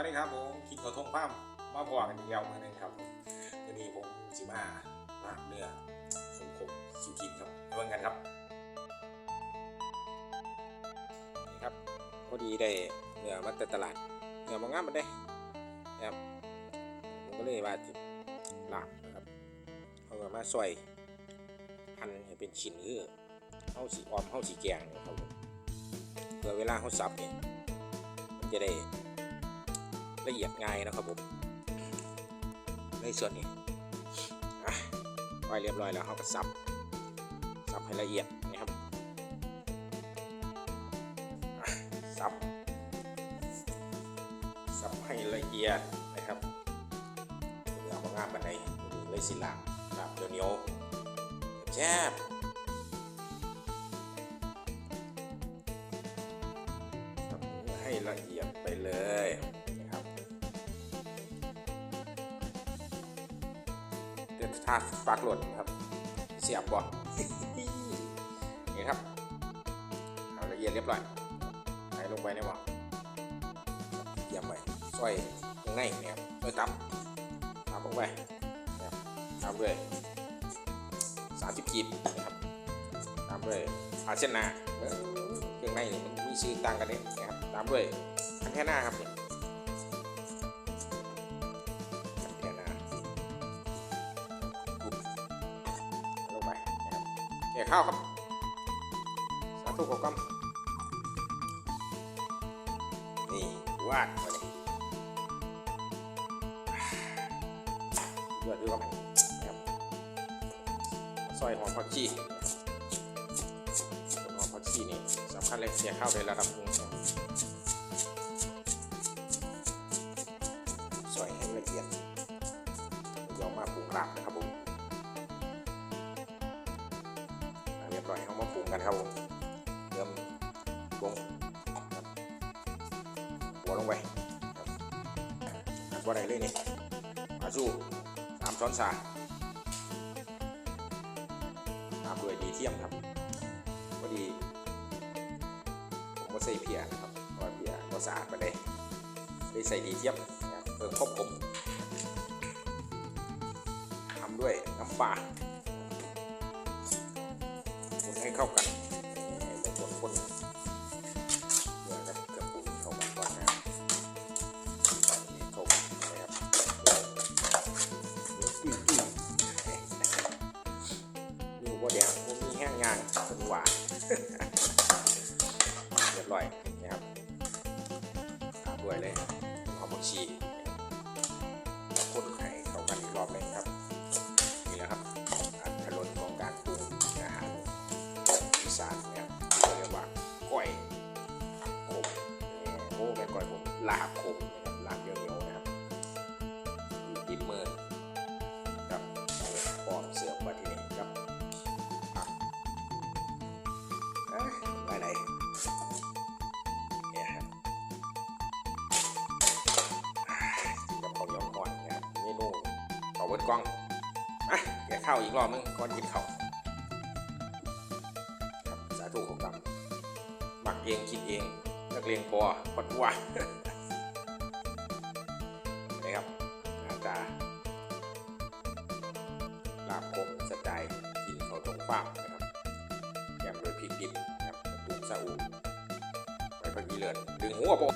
วัสดีครับผมคิดเขาทงฟ้ามมาพอกันอีกแล้วมือนึงครับวันนี้ผมสิมาลาบเนื้อคมคมสุกินครับเบิ่งกันครับนี่ครับพอดีได้เนื้อมาแต่ตลาดเนื้อบางงามมันได้นะครับผมก็เลยว่าจิลาบนะครับเอามาซอยหั่นให้เป็นชิ้นคือเฮาสีออมเฮาสีแกงนะครับเพื่อเวลาเฮาสับเนี่ยมันจะได้ ละเอียดง่ายนะครับผมในส่วนนี้ไว้เรียบร้อยแล้วเขาก็สับสับให้ละเอียดนะครับอะสับสับให้ละเอียดนะครับเนื้อมางามบันไดเลยสิลาบลาบเหนียวๆแซ่บให้ละเอียดไปเลย ถ้าฟักหล่นครับ เสียบบ่นี่ครับเอาละเอียดเรียบร้อยใส่ลงไปในหม้อเยี่ยมไปซอยตรงในเนี่ยครับซอยตับตับลงไปนะครับตามด้วยสามสิบกีบนะครับตามด้วยอาเส้นนาเออเครื่องในมันมีชื่อต่างกันเนี่ยนะครับตามด้วยอันแค่หน้าครับเนี่ย แก่ข้าวครับ สาธุขอกำนี่วาดมาเลยเดือดด้วยครับซอยหอมผักชีหอมผักชีนี่สำคัญเลยเสียข้าวในระดับหนึ่งซอยให้ละเอียดเดี๋ยวมาปรุงลาบนะครับ ก่อยเอามาปรุงกันครับผมเริ่มลงครับหัวลงไปครับอันว่าไรเลยนี่อาจูสามช้อนชาตามด้วยดีเทียมครับพอดีผมก็ใส่เพียครับเพราะเพียก็สะอาดไปเลยได้ใส่ดีเทียมเพิ่มควบผมทำด้วยน้ำปลา คนให้เข้ากันเป็นคนคนเดี๋ยวจะเกือบปรุงเข้ากันก่อนนะครับเข้ากันนะครับอืมอืมนี่ว่าเดี๋ยวผมมีแห้งงานเป็นหวานเรียบร้อยนะครับตามด้วยเลยหอมผักชี ลาบขมนะครับลาบเหนียวๆนะครับอยู่ติดมือครับปอมเสือกมาที่นี่ครับอะเอ้ยไปไหนเนี่ยครับอ่ากินกับข้าวเหนียวก่อนนะครับเมนูข้าวเบิดกล้องอะแกะข้าอีกรอบนึงก่อนกินข้าวครับสาธุของกรรมหมักเองคิดเองนักเรียนพอพอดว่า นะครับหน้าตาลาบคมสไตล์กินเขาตรงฟ้ามนะครับแยมโดยพริกดิบนะครับปรุงซาอูไว้พอดีเลือดดึงหัวโปะ